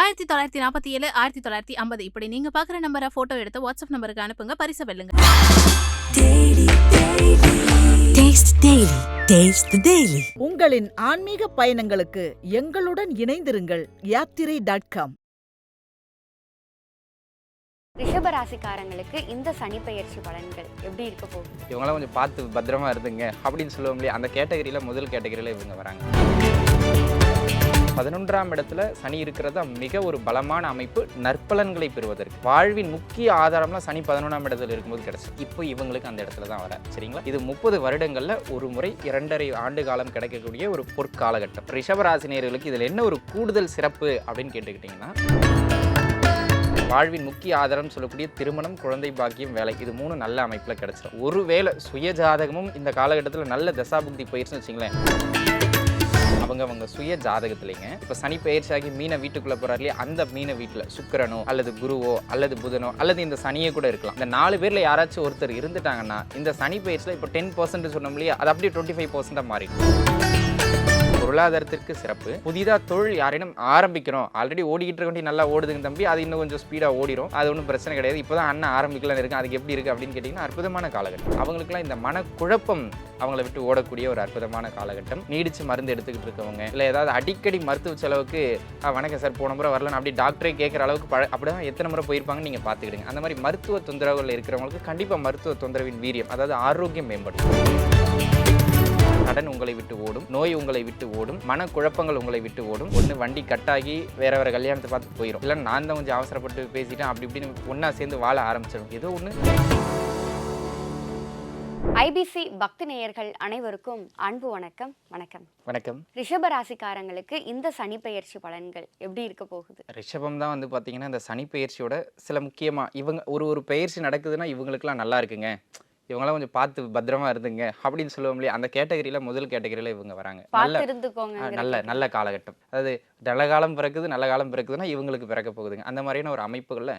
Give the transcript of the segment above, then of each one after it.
ஆயிரத்தி தொள்ளாயிரத்தி நாற்பத்தி ஏழு ஆயிரத்தி தொள்ளாயிரத்தி ஐம்பது. இப்படி நீங்க பாக்குற நம்பரை போட்டோ எடுத்து வாட்ஸ்அப் நம்பருக்கு அனுப்புங்க. பரிசு வெல்லுங்க. உங்களின் ஆன்மீக பயணங்களுக்கு எங்களுடன் இணைந்திருங்கள் யாத்திரை டாட் காம் ரிஷபராசிக்காரங்களுக்கு இந்த சனி பெயர்ச்சி பலன்கள் எப்படி இருக்க போகுது? இவங்களாம் கொஞ்சம் பார்த்து பத்திரமா இருந்துங்க. அப்படின்னு சொல்லுவோம் இல்லையா? அந்த கேட்டகரியில் முதல் கேட்டகரியில் இவங்க வராங்க. பதினொன்றாம் இடத்துல சனி இருக்கிறது மிக ஒரு பலமான அமைப்பு நற்பலன்களை பெறுவதற்கு. வாழ்வின் முக்கிய ஆதாரம்லாம் சனி பதினொன்றாம் இடத்துல இருக்கும்போது கிடைச்சு. இப்போ இவங்களுக்கு அந்த இடத்துல தான் வர சரிங்களா? இது முப்பது வருடங்களில் ஒரு முறை இரண்டரை ஆண்டு காலம் கிடைக்கக்கூடிய ஒரு பொற்காலகட்டம். ரிஷபராசினியர்களுக்கு இதில் என்ன ஒரு கூடுதல் சிறப்பு அப்படின்னு கேட்டுக்கிட்டிங்கன்னா வாழ்வின் முக்கிய ஆதாரம் சொல்லக்கூடிய திருமணம் குழந்தை பாக்கியம் வேலை இது மூணு நல்ல அமைப்பில் கிடைச்சிடும் ஒருவேளை சுய ஜாதகமும் இந்த காலகட்டத்தில் நல்ல தசாபுக்தி போயிடுச்சுன்னு வச்சுங்களேன் அவங்க அவங்க சுய ஜாதகத்துலேங்க. இப்போ சனி பயிற்சியாகி மீனை வீட்டுக்குள்ளே போறாரு இல்லையா அந்த மீனை வீட்டில் சுக்கிரனோ அல்லது குருவோ அல்லது புதனோ அல்லது இந்த சனியே கூட இருக்கலாம். இந்த நாலு பேரில் யாராச்சும் ஒருத்தர் இருந்துட்டாங்கன்னா இந்த சனி பயிற்சியில் இப்போ டென் பர்சன்ட் சொன்னோம் இல்லையா அது அப்படியே டுவெண்ட்டி ஃபைவ் பர்சன்ட்டாக மாறிடும். பொருளாதாரத்திற்கு சிறப்பு. புதிதாக தொழில் யாரேனும் ஆரம்பிக்கிறோம். ஆல்ரெடி ஓடிக்கிட்டு இருக்க வேண்டிய நல்லா ஓடுதுங்க தம்பி. அது இன்னும் கொஞ்சம் ஸ்பீடாக ஓடிடும் அது ஒன்றும் பிரச்சனை கிடையாது. இப்போ தான் அண்ணன் ஆரம்பிக்கலாம் இருக்கு அதுக்கு எப்படி இருக்குது அப்படின்னு கேட்டிங்கன்னா அற்புதமான காலகட்டம். அவங்களுக்குலாம் இந்த மனக்குழப்பம் அவங்கள விட்டு ஓடக்கூடிய ஒரு அற்புதமான காலகட்டம். நீடிச்சு மருந்து எடுத்துக்கிட்டு இருக்கவங்க. இல்லை ஏதாவது அடிக்கடி மருத்துவ செலவுக்கு வணக்கம் சார். போன முறை வரலன்னு அப்படி டாக்டரே கேட்குற அளவுக்கு பழ அப்படிதான் எத்தனை முறை போயிருப்பாங்கன்னு நீங்கள் பார்த்துக்கிடுங்க. அந்த மாதிரி மருத்துவ தொந்தரவுகள் இருக்கிறவங்களுக்கு கண்டிப்பாக மருத்துவ தொந்தரவின் வீரியம் அதாவது ஆரோக்கியம் மேம்படும். கடன் உங்களை விட்டு ஓடும் நோய் உங்களை விட்டு ஓடும் மனக்குழப்பங்கள் உங்களை விட்டு ஓடும். ஒன்று வண்டி கட்டாகி வேற வேற கல்யாணத்தை பார்த்து போயிடும் இல்லை நான் தான் கொஞ்சம் அவசரப்பட்டு பேசிட்டேன் அப்படி இப்படின்னு ஒன்றா சேர்ந்து வாழ ஆரம்பிச்சிடும் ஏதோ ஒன்று ஐபிசி பக்தி நேயர்கள் அனைவருக்கும் அன்பு வணக்கம். வணக்கம். வணக்கம். ரிஷபராசிக்காரங்களுக்கு இந்த சனி பெயர்ச்சி பலன்கள் எப்படி இருக்க போகுது? ரிஷபம் தான் வந்து பார்த்தீங்கன்னா இந்த சனி பெயர்ச்சியோட சில முக்கியமாக இவங்க ஒரு ஒரு பெயர்ச்சி நடக்குதுன்னா இவங்களுக்குலாம் நல்லா இருக்குங்க. இவங்களாம் கொஞ்சம் பார்த்து பத்திரமா இருந்துங்க அப்படின்னு சொல்லுவோம் இல்லையா? அந்த கேட்டகரியில் முதல் கேட்டகரியில் இவங்க வராங்க. நல்ல நல்ல நல்ல காலகட்டம். அதாவது நல்ல காலம் பிறக்குது நல்ல காலம் பிறக்குதுன்னா இவங்களுக்கு பிறக்க போகுதுங்க. அந்த மாதிரியான ஒரு அமைப்புகளில்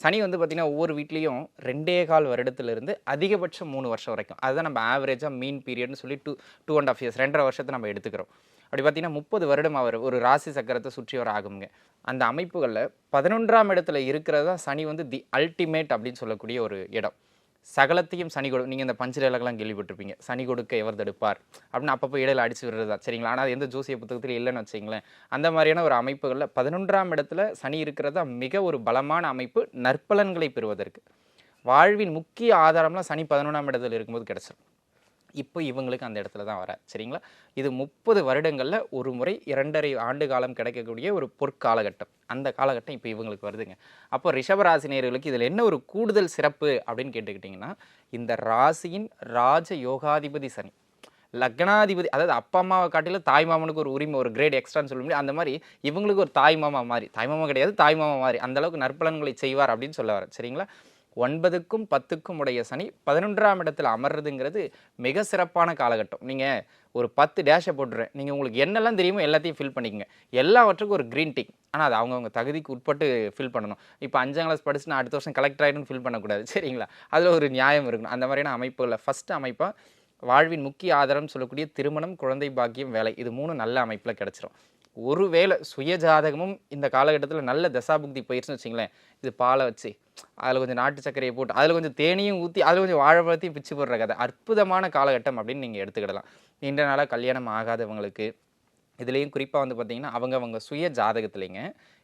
சனி வந்து பார்த்திங்கன்னா ஒவ்வொரு வீட்லேயும் ரெண்டே கால் வருடத்துலேருந்து அதிகபட்சம் மூணு வருஷம் வரைக்கும். அதுதான் நம்ம ஆவரேஜாக மீன் பீரியட்னு சொல்லி two two and half years ரெண்டரை வருஷத்தை நம்ம எடுத்துக்கிறோம். அப்படி பார்த்தீங்கன்னா முப்பது வருடம் அவர் ஒரு ராசி சக்கரத்தை சுற்றி வர ஆகுங்க. அந்த அமைப்புகளில் பதினொன்றாம் இடத்துல இருக்கிறது தான் சனி வந்து தி அல்டிமேட் அப்படின்னு சொல்லக்கூடிய ஒரு இடம். சகலத்தையும் சனி கொடு நீங்கள் இந்த பஞ்சரேலகெல்லாம் கேள்விப்பட்டிருப்பீங்க. சனி கொடுக்க எவர் தடுப்பார்? அப்படின்னு அப்பப்போ இடையில அடிச்சு விடுறது தான் சரிங்களா? ஆனால் அது எந்த ஜோசிய புத்தகத்தில் இல்லைன்னு வச்சிங்களேன் அந்த மாதிரியான ஒரு அமைப்புகளில் பதினொன்றாம் இடத்துல சனி இருக்கிறதா மிக ஒரு பலமான அமைப்பு நற்பலன்களை பெறுவதற்கு. வாழ்வின் முக்கிய ஆதாரம்லாம் சனி பதினொன்றாம் இடத்துல இருக்கும்போது கிடச்சிடும் இப்போ இவங்களுக்கு அந்த இடத்துல தான் வர சரிங்களா? இது முப்பது வருடங்களில் ஒரு முறை இரண்டரை ஆண்டு காலம் கிடைக்கக்கூடிய ஒரு பொற்காலகட்டம். அந்த காலகட்டம் இப்போ இவங்களுக்கு வருதுங்க. அப்போ ரிஷபராசினியர்களுக்கு இதில் என்ன ஒரு கூடுதல் சிறப்பு அப்படின்னு கேட்டுக்கிட்டிங்கன்னா இந்த ராசியின் ராஜ யோகாதிபதி சனி. லக்னாதிபதி அதாவது அப்பா அம்மாவை காட்டிலும் தாய் மாமனுக்கு ஒரு உரிமை ஒரு கிரேட் எக்ஸ்ட்ரான்னு சொல்ல முடியும். அந்த மாதிரி இவங்களுக்கு ஒரு தாய் மாமா மாதிரி தாய் மாமா கிடையாது தாய் மாமா மாதிரி அந்தளவுக்கு நற்பலன்களை செய்வார் அப்படின்னு சொல்ல வர சரிங்களா? ஒன்பதுக்கும் பத்துக்கும் உடைய சனி பதினொன்றாம் இடத்துல அமர்றதுங்கிறது மிக சிறப்பான காலகட்டம். நீங்கள் ஒரு பத்து டேஷை போட்டுறேன் நீங்கள் உங்களுக்கு என்னெல்லாம் தெரியுமோ எல்லாத்தையும் ஃபில் பண்ணிக்கங்க. எல்லாவற்றுக்கும் ஒரு க்ரீன் டிக் ஆனால் அது அவங்கவுங்க தகுதிக்கு உட்பட்டு ஃபில் பண்ணணும். இப்போ அஞ்சாம் கிளாஸ் படிச்சு நான் அடுத்த வருஷம் கலெக்டர் ஆகிடும் ஃபில் பண்ணக்கூடாது. சரிங்களா? அதில் ஒரு நியாயம் இருக்கணும். அந்த மாதிரியான அமைப்புகளில் ஃபஸ்ட்டு அமைப்பாக வாழ்வின் முக்கிய ஆதாரம் சொல்லக்கூடிய திருமணம் குழந்தை பாக்கியம் வேலை. இது மூணு நல்ல அமைப்பில் கிடச்சிரும். ஒருவேளை சுய ஜாதகமும் இந்த காலகட்டத்தில் நல்ல தசாபுக்தி போயிடுச்சுன்னு வச்சிங்களேன் இது பாலை வச்சு அதில் கொஞ்சம் நாட்டு சர்க்கரையை போட்டு அதில் கொஞ்சம் தேனியும் ஊற்றி அதில் கொஞ்சம் வாழைப்பழத்தையும் பிச்சு போடுற கதை. அற்புதமான காலகட்டம் அப்படின்னு நீங்கள் எடுத்துக்கிடலாம். நீண்ட நாளாக கல்யாணம் ஆகாதவங்களுக்கு இதுலேயும் குறிப்பாக வந்து பார்த்தீங்கன்னா அவங்க அவங்க சுய ஜாதகத்துலேங்க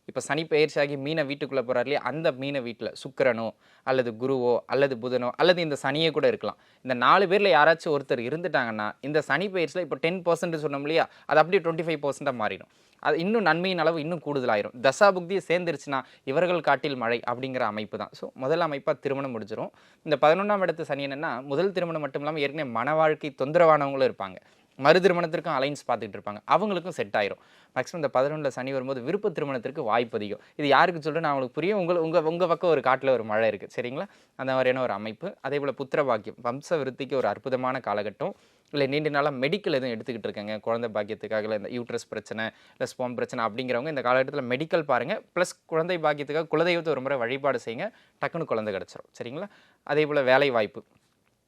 இப்போ சனி பயிற்சியாகி மீனை வீட்டுக்குள்ளே போகிறார் இல்லையா? அந்த மீனை வீட்டில் சுக்கரனோ அல்லது குருவோ அல்லது புதனோ அல்லது இந்த சனியே கூட இருக்கலாம். இந்த நாலு பேரில் யாராச்சும் ஒருத்தர் இருந்துட்டாங்கன்னா இந்த சனி பயிற்சியில் இப்போ டென் பர்சன்ட் சொன்னோம் இல்லையா? அது அப்படியே டுவெண்ட்டி ஃபைவ் பர்சன்ட்டாக மாறிடும். அது இன்னும் நன்மையின் அளவு இன்னும் கூடுதலாயிரும். தசாபுக்தியை சேர்ந்துருச்சுன்னா இவர்கள் காட்டில் மழை அப்படிங்கிற அமைப்பு தான். ஸோ முதல் அமைப்பாக திருமணம் முடிஞ்சிடும் இந்த பதினொன்றாம் இடத்து சனி என்னென்னா முதல் திருமணம் மட்டும் இல்லாமல் ஏற்கனவே மன வாழ்க்கை தொந்தரவானவங்களும் இருப்பாங்க. மறு திருமணத்திற்கும் அலைன்ஸ் பார்த்துக்கிட்டு இருப்பாங்க. அவங்களுக்கும் செட் ஆயிரும். மேக்ஸிமம் இந்த பதினொன்றில் சனி வரும்போது விருப்ப திருமணத்திற்கு வாய்ப்பு அதிகம். இது யாருக்கு சொல்கிறேன்னு அவங்களுக்கு புரியும். உங்கள் உங்கள் உங்கள் பக்கம் ஒரு காட்டில் ஒரு மழை இருக்குது சரிங்களா? அந்த மாதிரியான ஒரு அமைப்பு. அதே போல் புத்திர பாக்கியம். வம்ச விருத்திக்கு ஒரு அற்புதமான காலகட்டம். இல்லை நீண்ட நாளாக மெடிக்கல் எதுவும் எடுத்துக்கிட்டு இருக்காங்க. குழந்தை பாக்கியத்துக்காக இல்லை இந்த யூட்ரஸ் பிரச்சனை இல்லை ஸ்போம் பிரச்சனை அப்படிங்கிறவங்க இந்த காலகட்டத்தில் மெடிக்கல் பாருங்கள் ப்ளஸ் குழந்தை பாக்கியத்துக்காக குலதெய்வத்தை ஒரு முறை வழிபாடு செய்யுங்க. டக்குன்னு குழந்தை கிடச்சிரும். சரிங்களா? அதே போல் வேலை வாய்ப்பு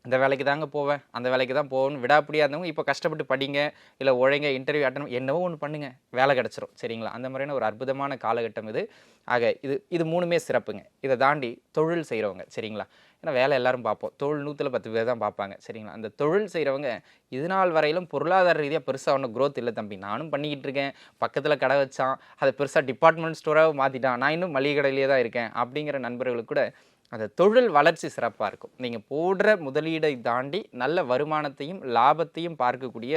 இந்த வேலைக்கு தாங்க போவேன். அந்த வேலைக்கு தான் போகணும். விடாப்படியாக இருந்தவங்க இப்போ கஷ்டப்பட்டு படிங்க. இல்லை உழைங்க இன்டர்வியூ அட்டன் என்னவோ ஒன்று பண்ணுங்க. வேலை கிடச்சிரும். சரிங்களா? அந்த மாதிரியான ஒரு அற்புதமான காலகட்டம் இது. ஆக இது இது மூணுமே சிறப்புங்க. இதை தாண்டி தொழில் செய்கிறவங்க சரிங்களா? ஏன்னா வேலை எல்லாரும் பார்ப்போம். தொழில் நூற்றில் பத்து பேர் தான் பார்ப்பாங்க சரிங்களா? அந்த தொழில் செய்கிறவங்க இது நாள் வரையிலும் பொருளாதார ரீதியாக பெருசாக ஒன்றும் க்ரோத் இல்லை தம்பி. நானும் பண்ணிக்கிட்டு இருக்கேன். பக்கத்தில் கடை வச்சான். அதை பெருசாக டிபார்ட்மெண்ட் ஸ்டோராக மாற்றிட்டான் நான் இன்னும் மளிகை கடையிலே தான் இருக்கேன். அப்படிங்கிற நண்பர்களுக்கு கூட அந்த தொழில் வளர்ச்சி சிறப்பாக இருக்கும். நீங்கள் போடுற முதலீடை தாண்டி நல்ல வருமானத்தையும் லாபத்தையும் பார்க்கக்கூடிய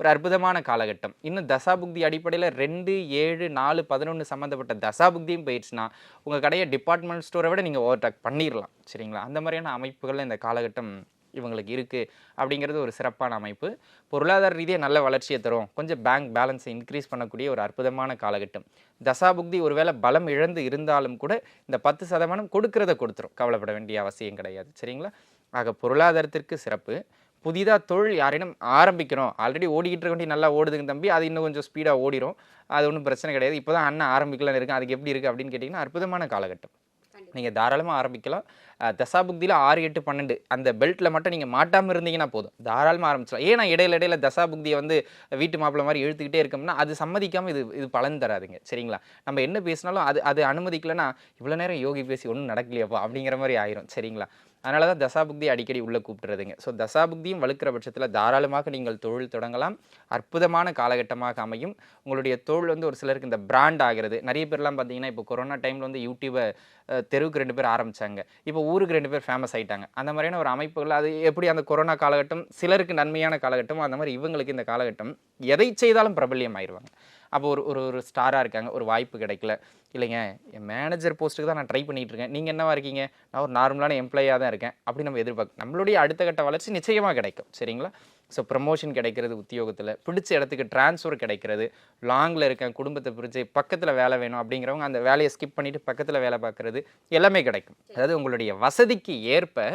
ஒரு அற்புதமான காலகட்டம். இன்னும் தசாபுக்தி அடிப்படையில் ரெண்டு ஏழு நாலு பதினொன்று சம்மந்தப்பட்ட தசாபுக்தியும் போயிடுச்சுன்னா உங்கள் கடையை டிபார்ட்மெண்ட் ஸ்டோரை விட நீங்கள் ஓவர்டேக் பண்ணிடலாம் சரிங்களா? அந்த மாதிரியான அமைப்புகளில் இந்த காலகட்டம் இவங்களுக்கு இருக்குது அப்படிங்கிறது ஒரு சிறப்பான அமைப்பு. பொருளாதார ரீதியாக நல்ல வளர்ச்சியை தரும். கொஞ்சம் பேங்க் பேலன்ஸை இன்க்ரீஸ் பண்ணக்கூடிய ஒரு அற்புதமான காலகட்டம். தசாபுக்தி ஒருவேளை பலம் இழந்து இருந்தாலும் கூட இந்த பத்து சதமானம் கொடுக்கறத கொடுத்துரும். கவலைப்பட வேண்டிய அவசியம் கிடையாது. சரிங்களா? ஆக பொருளாதாரத்திற்கு சிறப்பு. புதிதாக தொழில் யாரேனும் ஆரம்பிக்கிறோம் ஆல்ரெடி ஓடிக்கிட்டு இருக்க வேண்டிய நல்லா ஓடுதுங்க தம்பி. அது இன்னும் கொஞ்சம் ஸ்பீடாக ஓடிடும் அது ஒன்றும் பிரச்சனை கிடையாது. இப்போ தான் அண்ணன் ஆரம்பிக்கலாம்னு இருக்கேன். அதுக்கு எப்படி இருக்குது அப்படின்னு கேட்டிங்கன்னா அற்புதமான காலகட்டம். நீங்கள் தாராளமாக ஆரம்பிக்கலாம். அஹ் தசாபுக்தியில் ஆறு எட்டு பன்னெண்டு அந்த பெல்ட்டில் மட்டும் நீங்கள் மாட்டாமல் இருந்தீங்கன்னா போதும். தாராளமாக ஆரம்பிச்சிடலாம். ஏன்னா இடையில இடையில தசாபுக்தியை வந்து வீட்டு மாப்பிள்ளை மாதிரி இழுத்துக்கிட்டே இருக்கோம்னா அது சம்மதிக்காமல் இது இது பலன் தராதுங்க. சரிங்களா? நம்ம என்ன பேசினாலும் அது அது அனுமதிக்கலைன்னா இவ்வளோ நேரம் யோகி பேசி ஒன்றும் நடக்கலையாப்பா அப்படிங்கிற மாதிரி ஆயிரும். சரிங்களா? அதனால தான் தசாபுக்தி அடிக்கடி உள்ளே கூப்பிட்டுறதுங்க ஸோ தசாபுக்தியும் வலுக்கிற பட்சத்தில் தாராளமாக நீங்கள் தொழில் தொடங்கலாம். அற்புதமான காலகட்டமாக அமையும். உங்களுடைய தொழில் வந்து ஒரு சிலருக்கு இந்த பிராண்ட் ஆகிறது. நிறைய பேர்லாம் பார்த்தீங்கன்னா இப்போ கொரோனா டைமில் வந்து யூடியூபை தெருவுக்கு ரெண்டு பேர் ஆரம்பித்தாங்க இப்போ ஊருக்கு ரெண்டு பேர் ஃபேமஸ் ஆகிட்டாங்க அந்த மாதிரியான ஒரு அமைப்புகள் அது எப்படி அந்த கொரோனா காலகட்டம் சிலருக்கு நன்மையான காலகட்டம் அந்த மாதிரி இவங்களுக்கு இந்த காலகட்டம் எதை செய்தாலும் பிரபல்யம் ஆயிடுவாங்க அப்போ ஒரு ஒரு ஒரு ஸ்டாராக இருக்காங்க. ஒரு வாய்ப்பு கிடைக்கல. இல்லைங்க என் மேனேஜர் போஸ்ட்டுக்கு தான் நான் ட்ரை பண்ணிகிட்டு இருக்கேன். நீங்கள் என்னவா இருக்கீங்க? நான் ஒரு நார்மலான எம்ப்ளாயாக தான் இருக்கேன் அப்படி நம்ம எதிர்பார்க்க நம்மளுடைய அடுத்த கட்ட வளர்ச்சி நிச்சயமாக கிடைக்கும் சரிங்களா? ஸோ ப்ரமோஷன் கிடைக்கிறது உத்தியோகத்தில் பிடிச்ச இடத்துக்கு ட்ரான்ஸ்ஃபர் கிடைக்கிறது லாங்கில் இருக்கேன் குடும்பத்தை பிரித்து பக்கத்தில் வேலை வேணும் அப்படிங்கிறவங்க அந்த வேலையை ஸ்கிப் பண்ணிவிட்டு பக்கத்தில் வேலை பார்க்குறது எல்லாமே கிடைக்கும். அதாவது உங்களுடைய வசதிக்கு ஏற்ப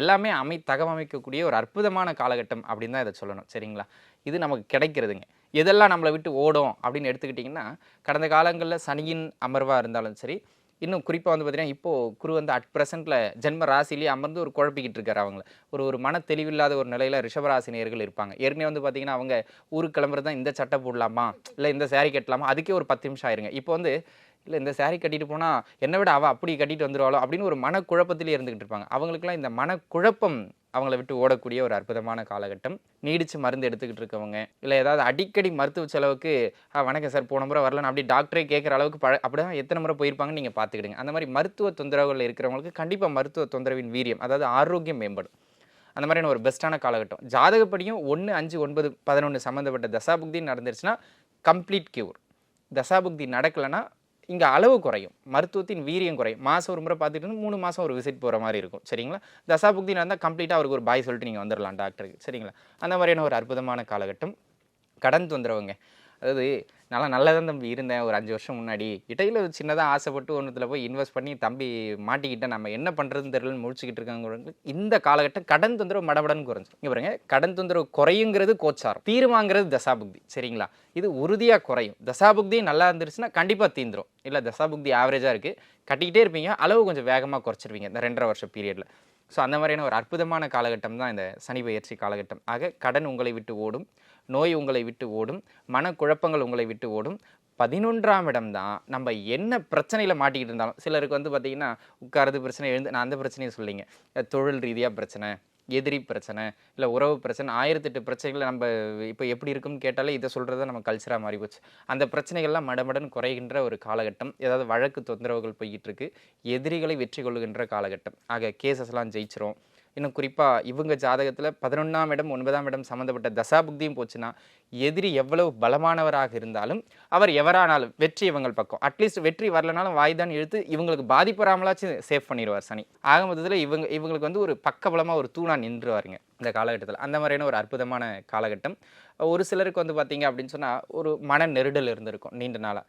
எல்லாமே அமை தகவமைக்கக்கூடிய ஒரு அற்புதமான காலகட்டம் அப்படின்னு தான் இதை சொல்லணும் சரிங்களா? இது நமக்கு கிடைக்கிறதுங்க. எதெல்லாம் நம்மளை விட்டு ஓடும் அப்படின்னு எடுத்துக்கிட்டிங்கன்னா கடந்த காலங்களில் சனியின் அமர்வாக இருந்தாலும் சரி இன்னும் குறிப்பாக வந்து பார்த்திங்கன்னா இப்போது குரு வந்து அட் ப்ரெசென்ட்டில் ஜென்ம ராசிலேயே அமர்ந்து ஒரு குழப்பிக்கிட்டு இருக்காரு அவங்கள. ஒரு ஒரு மன தெளிவில்லாத ஒரு நிலையில் ரிஷபராசினியர்கள் இருப்பாங்க. ஏற்கனவே வந்து பார்த்தீங்கன்னா அவங்க ஊருக்கு கிளம்புறது தான் இந்த சட்டை போடலாமா? இல்லை இந்த saree கட்டலாமா? அதுக்கே ஒரு பத்து நிமிஷம் ஆயிருங்க. இப்போ வந்து இல்லை இந்த saree கட்டிட்டு போனால் என்னை விட அவள் அப்படி கட்டிட்டு வந்துருவாளோ அப்படின்னு ஒரு மனக்குழப்பத்திலே இருந்துகிட்டு இருப்பாங்க. அவங்களுக்குலாம் இந்த மனக்குழப்பம் அவங்கள விட்டு ஓடக்கூடிய ஒரு அற்புதமான காலகட்டம். நீடிச்சு மருந்து எடுத்துக்கிட்டு இருக்கவங்க இல்லை ஏதாவது அடிக்கடி மருத்துவ செலவுக்கு வணக்கம் சார் போன முறை வரலன்னு அப்படி டாக்டரே கேட்குற அளவுக்கு பழ அப்படிதான் எத்தனை முறை போயிருப்பாங்கன்னு நீங்கள் பார்த்துக்கிடுங்க அந்த மாதிரி மருத்துவ தொந்தரவுகள் இருக்கிறவங்களுக்கு கண்டிப்பாக மருத்துவ தொந்தரவின் வீரியம் அதாவது ஆரோக்கியம் மேம்படும். அந்த மாதிரியான ஒரு பெஸ்ட்டான காலகட்டம். ஜாதகப்படியும் ஒன்று அஞ்சு ஒன்பது பதினொன்று சம்மந்தப்பட்ட தசாபுக்தி நடந்துருச்சுன்னா கம்ப்ளீட் கியூர். தசாபுக்தி நடக்கலைன்னா இங்கே அளவு குறையும். மருத்துவத்தின் வீரியம் குறையும். மாதம் ஒரு முறை பார்த்துட்டு மூணு மாதம் ஒரு விசிட் போகிற மாதிரி இருக்கும். சரிங்களா? தசாபுக்தி நடந்தால் கம்ப்ளீட்டாக அவருக்கு ஒரு பாய் சொல்லிட்டு நீங்கள் வந்துடலாம் டாக்டருக்கு சரிங்களா? அந்த மாதிரியான ஒரு அற்புதமான காலகட்டம். கடன் தொந்தரவுங்க. அதாவது நல்லா நல்லா தான் தம்பி இருந்தேன். ஒரு அஞ்சு வருஷம் முன்னாடி. இடையில ஒரு சின்னதாக ஆசைப்பட்டு ஒன்றுத்தில் போய் இன்வெஸ்ட் பண்ணி தம்பி மாட்டிக்கிட்டேன் நம்ம என்ன பண்ணுறதுன்னு தெரியலன்னு முடிச்சுக்கிட்டு இருக்காங்க இந்த காலகட்டம் கடன் தொந்தரவு மடபடன்னு குறைஞ்சு இங்கே பாருங்க கடன் தொந்தரவு குறையுங்கிறது கோச்சாரம். தீர்வாங்கிறது தசாபுக்தி. சரிங்களா? இது உறுதியாக குறையும். தசாபுக்தி நல்லா இருந்துருச்சுன்னா கண்டிப்பாக தீந்துரும். இல்லை தசாபுக்தி ஆவரேஜாக இருக்குது கட்டிக்கிட்டே இருப்பீங்க அளவு கொஞ்சம் வேகமாக குறைச்சிருவீங்க இந்த ரெண்டரை வருஷம் பீரியடில் ஸோ அந்த மாதிரியான ஒரு அற்புதமான காலகட்டம் தான் இந்த சனி பயிற்சி காலகட்டம். ஆக கடன் உங்களை விட்டு ஓடும். நோய் உங்களை விட்டு ஓடும் மனக்குழப்பங்கள் உங்களை விட்டு ஓடும். பதினொன்றாம் இடம் தான். நம்ம என்ன பிரச்சனையில் மாட்டிக்கிட்டு இருந்தாலும் சிலருக்கு வந்து பார்த்தீங்கன்னா உட்காரது பிரச்சனை எழுந்து நான் அந்த பிரச்சனையை சொல்லிங்க தொழில் ரீதியாக பிரச்சனை எதிரி பிரச்சனை இல்லை உறவு பிரச்சனை ஆயிரத்தெட்டு பிரச்சனைகளை நம்ம இப்போ எப்படி இருக்குன்னு கேட்டாலே இதை சொல்கிறது நம்ம கல்ச்சராக மாறி போச்சு அந்த பிரச்சனைகள்லாம் மடமடன் குறைகின்ற ஒரு காலகட்டம் ஏதாவது வழக்கு தொந்தரவுகள் போய்கிட்டு இருக்கு எதிரிகளை வெற்றி கொள்ளுகின்ற காலகட்டம். ஆக கேசஸ்லாம் ஜெயிச்சிரும். இன்னும் குறிப்பாக இவங்க ஜாதகத்தில் பதினொன்றாம் இடம் ஒன்பதாம் இடம் சம்மந்தப்பட்ட தசாபுக்தியும் போச்சுன்னா எதிரி எவ்வளவு பலமானவராக இருந்தாலும் அவர் எவரானாலும் வெற்றி இவங்கள் பக்கம். அட்லீஸ்ட் வெற்றி வரலனாலும் வாய்தான் இழுத்து இவங்களுக்கு பாதிப்பு வராமலாச்சும் சேவ் பண்ணிடுவார் சனி. ஆக மொத்தத்தில் இவங்க இவங்களுக்கு வந்து ஒரு பக்கபலமாக ஒரு தூணாக நின்றுவாருங்க இந்த காலகட்டத்தில். அந்த மாதிரியான ஒரு அற்புதமான காலகட்டம். ஒரு சிலருக்கு வந்து பார்த்தீங்க அப்படின்னு சொன்னால் ஒரு மன நெருடல் இருந்திருக்கும் நீண்ட நாளாக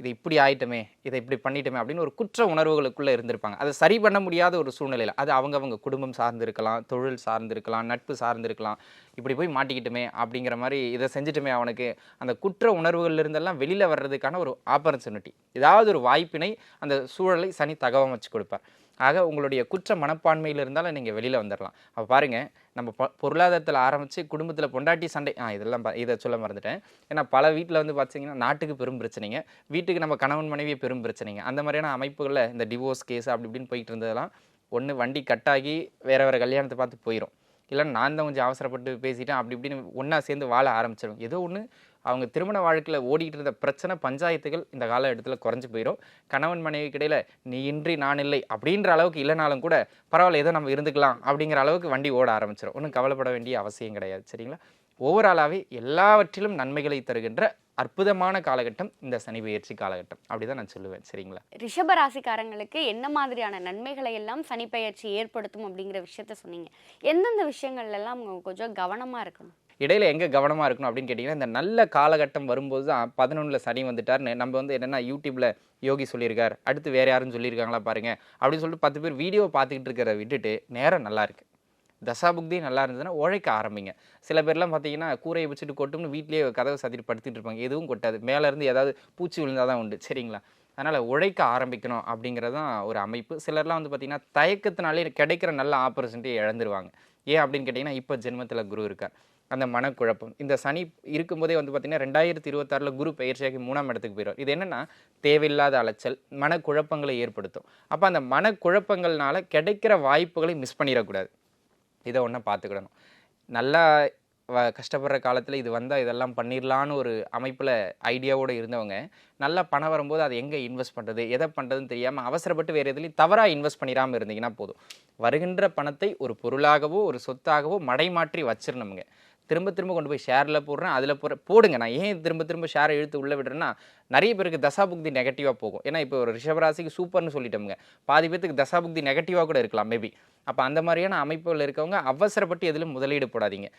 இது இப்படி ஆயிட்டமே இதை இப்படி பண்ணிட்டோமே அப்படின்னு ஒரு குற்ற உணர்வுகளுக்குள்ளே இருந்திருப்பாங்க. அதை சரி பண்ண முடியாத ஒரு சூழ்நிலையில் அது அவங்கவங்க குடும்பம் சார்ந்திருக்கலாம் தொழில் சார்ந்திருக்கலாம் நட்பு சார்ந்திருக்கலாம் இப்படி போய் மாட்டிக்கிட்டுமே அப்படிங்கிற மாதிரி இதை செஞ்சுட்டுமே அவனுக்கு. அந்த குற்ற உணர்வுகள்ல இருந்தெல்லாம் வெளியில் வர்றதுக்கான ஒரு ஆப்பர்ச்சுனிட்டி ஏதாவது ஒரு வாய்ப்பினை அந்த சூழலை சனி தகவமைச்சு கொடுப்பார். ஆக உங்களுடைய குற்ற மனப்பான்மையில் இருந்தாலும் நீங்கள் வெளியில் வந்துடலாம் அப்போ பாருங்கள் நம்ம பொ பொருளாதாரத்தில் ஆரம்பித்து குடும்பத்தில் பொண்டாட்டி சண்டை ஆ இதெல்லாம் ப இதை சொல்ல மறந்துட்டேன். ஏன்னா பல வீட்டில் வந்து பார்த்தீங்கன்னா நாட்டுக்கு பெரும் பிரச்சனைங்க. வீட்டுக்கு நம்ம கணவன் மனைவியே பெரும் பிரச்சனைங்க. அந்த மாதிரியான அமைப்புகளில் இந்த டிவோர்ஸ் கேஸ் அப்படி இப்படின்னு போயிட்டு இருந்ததெல்லாம் ஒன்று வண்டி கட்டாகி வேற வேறு கல்யாணத்தை பார்த்து போயிடும் இல்லை நான் தான் கொஞ்சம் அவசரப்பட்டு பேசிட்டேன் அப்படி இப்படின்னு ஒன்றா சேர்ந்து வாழ ஆரம்பிச்சிடும் ஏதோ ஒன்று அவங்க திருமண வாழ்க்கையில் ஓடிக்கிட்டு இருந்த பிரச்சனை பஞ்சாயத்துகள் இந்த காலகட்டத்தில் குறைஞ்சி போயிடும் கணவன் மனைவிக்கு கிடையில் நீ இன்றி நான் இல்லை அப்படின்ற அளவுக்கு இல்லைனாலும் கூட பரவாயில்ல ஏதோ நம்ம இருந்துக்கலாம் அப்படிங்கிற அளவுக்கு வண்டி ஓட ஆரம்பிச்சிடும் ஒன்றும் கவலைப்பட வேண்டிய அவசியம் கிடையாது சரிங்களா? ஓவராலாகவே எல்லாவற்றிலும் நன்மைகளை தருகின்ற அற்புதமான காலகட்டம் இந்த சனி பெயர்ச்சி காலகட்டம். அப்படிதான் நான் சொல்லுவேன் சரிங்களா? ரிஷப ராசிக்காரங்களுக்கு என்ன மாதிரியான நன்மைகளை எல்லாம் சனிப்பெயர்ச்சி ஏற்படுத்தும் அப்படிங்கிற விஷயத்த சொன்னீங்க. எந்தெந்த விஷயங்கள்லாம் அவங்க கொஞ்சம் கவனமா இருக்கணும்? இடையில எங்கே கவனமாக இருக்கணும் அப்படின்னு கேட்டிங்கன்னா இந்த நல்ல காலகட்டம் வரும்போது தான் பதினொன்றில் சனி வந்துட்டார்னு நம்ம வந்து என்னென்னா யூடியூப்பில் யோகி சொல்லியிருக்கார். அடுத்து வேறு யாரும் சொல்லியிருக்காங்களா பாருங்கள் அப்படின்னு சொல்லிட்டு பத்து பேர் வீடியோ பார்த்துக்கிட்டு இருக்கிறத விட்டுட்டு நேரம் நல்லாயிருக்கு தசாபுக்தி நல்லா இருந்ததுன்னா உழைக்க ஆரம்பிங்க. சில பேர்லாம் பார்த்தீங்கன்னா கூரையை வச்சுட்டு கொட்டும்னு வீட்லேயே கதவை சாத்திட்டு படுத்துட்டு இருப்பாங்க. எதுவும் கொட்டாது. மேலேருந்து ஏதாவது பூச்சி விழுந்தால் தான் உண்டு. சரிங்களா? அதனால் உழைக்க ஆரம்பிக்கணும் அப்படிங்கிறது தான் ஒரு அமைப்பு. சிலர்லாம் வந்து பார்த்திங்கன்னா தயக்கத்தினாலே கிடைக்கிற நல்ல ஆப்பர்ச்சுனிட்டியை இழந்துருவாங்க. ஏன் அப்படின்னு கேட்டிங்கன்னா இப்போ ஜென்மத்தில் குரு இருக்கார். அந்த மனக்குழப்பம். இந்த சனி இருக்கும்போதே வந்து பார்த்திங்கன்னா ரெண்டாயிரத்தி இருபத்தாறில் குரு பயிற்சியாகி மூணாம் இடத்துக்கு போயிடும் இது என்னென்னா தேவையில்லாத அலைச்சல் மனக்குழப்பங்களை ஏற்படுத்தும். அப்போ அந்த மனக்குழப்பங்கள்னால கிடைக்கிற வாய்ப்புகளை மிஸ் பண்ணிடக்கூடாது. இதை ஒன்றா பார்த்துக்கிடணும் நல்லா வ கஷ்டப்படுற காலத்தில் இது வந்தால் இதெல்லாம் பண்ணிடலான்னு ஒரு அமைப்பில் ஐடியாவோடு இருந்தவங்க நல்லா பணம் வரும்போது அதை எங்கே இன்வெஸ்ட் பண்ணுறது எதை பண்ணுறதுன்னு தெரியாமல் அவசரப்பட்டு வேறு எதுலையும் தவறாக இன்வெஸ்ட் பண்ணிடாமல் இருந்தீங்கன்னா போதும். வருகின்ற பணத்தை ஒரு பொருளாகவோ ஒரு சொத்தாகவோ மடைமாற்றி வச்சிடணுங்க திரும்ப திரும்ப கொண்டு போய் ஷேரில் போடுறேன் அதில் போடுற போடுங்க. நான் ஏன் திரும்ப திரும்ப ஷேரை இழுத்து உள்ளே விடுறேன்னா நிறைய பேருக்கு தசாபுக்தி நெகட்டிவாக போகும். ஏன்னா இப்போ ஒரு ரிஷபராசிக்கு சூப்பர்னு சொல்லிட்டோமுங்க. பாதி பேத்துக்கு தசாபுக்தி நெகட்டிவாக கூட இருக்கலாம் மேபி அப்போ அந்த மாதிரியான அமைப்புகள் இருக்கவங்க அவசரப்பட்டு எதிலும் முதலீடு போடாதீங்க.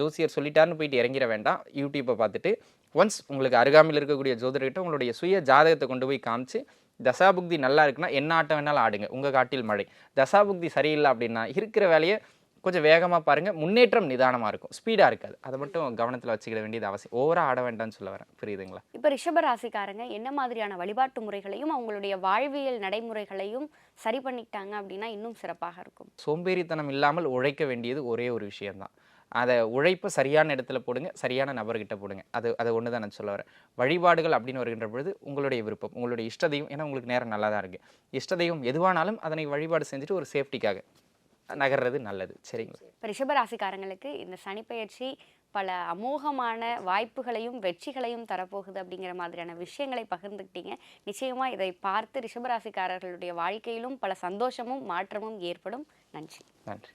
ஜோசியர் சொல்லிட்டாருன்னு போயிட்டு இறங்கிட வேண்டாம். யூடியூப்பை பார்த்துட்டு ஒன்ஸ் உங்களுக்கு அருகாமையில் இருக்கக்கூடிய ஜோதிடர்கிட்ட உங்களுடைய சுய ஜாதகத்தை கொண்டு போய் காமிச்சு தசாபுக்தி நல்லா இருக்குன்னா என்ன ஆட்டம் வேணாலும் ஆடுங்க உங்கள் காட்டில் மழை. தசாபுக்தி சரியில்லை அப்படின்னா இருக்கிற வேலையை கொஞ்சம் வேகமாக பாருங்கள் முன்னேற்றம் நிதானமாக இருக்கும் ஸ்பீடாக இருக்காது. அதை மட்டும் கவனத்தில் வச்சுக்கிட வேண்டியது அவசியம். ஓவராக ஆட வேண்டாம்னு சொல்ல வரேன். புரியுதுங்களா? இப்போ ரிஷப ராசிக்காரங்க என்ன மாதிரியான வழிபாட்டு முறைகளையும் அவங்களுடைய வாழ்வியல் நடைமுறைகளையும் சரி பண்ணிக்கிட்டாங்க அப்படின்னா இன்னும் சிறப்பாக இருக்கும். சோம்பேறித்தனம் இல்லாமல் உழைக்க வேண்டியது ஒரே ஒரு விஷயம்தான். அதை உழைப்பை சரியான இடத்துல போடுங்க சரியான நபர்கிட்ட போடுங்க. அது அது ஒன்று தான் நான் சொல்ல வரேன். வழிபாடுகள் அப்படின்னு வருகின்ற பொழுது உங்களுடைய விருப்பம் உங்களுடைய இஷ்ட தெய்வம் ஏன்னா உங்களுக்கு நேரம் நல்லா தான் இருக்குது இஷ்ட தெய்வம் எதுவானாலும் அதனை வழிபாடு செஞ்சுட்டு ஒரு சேஃப்டிக்காக நகர்றது நல்லது. சரிங்களா? இப்போ ரிஷப ராசிக்காரங்களுக்கு இந்த சனிப்பெயர்ச்சி பல அமோகமான வாய்ப்புகளையும் வெற்றிகளையும் தரப்போகுது அப்படிங்கிற மாதிரியான விஷயங்களை பகிர்ந்துக்கிட்டீங்க. நிச்சயமாக இதை பார்த்து ரிஷபராசிக்காரர்களுடைய வாழ்க்கையிலும் பல சந்தோஷமும் மாற்றமும் ஏற்படும். நன்றி. நன்றி.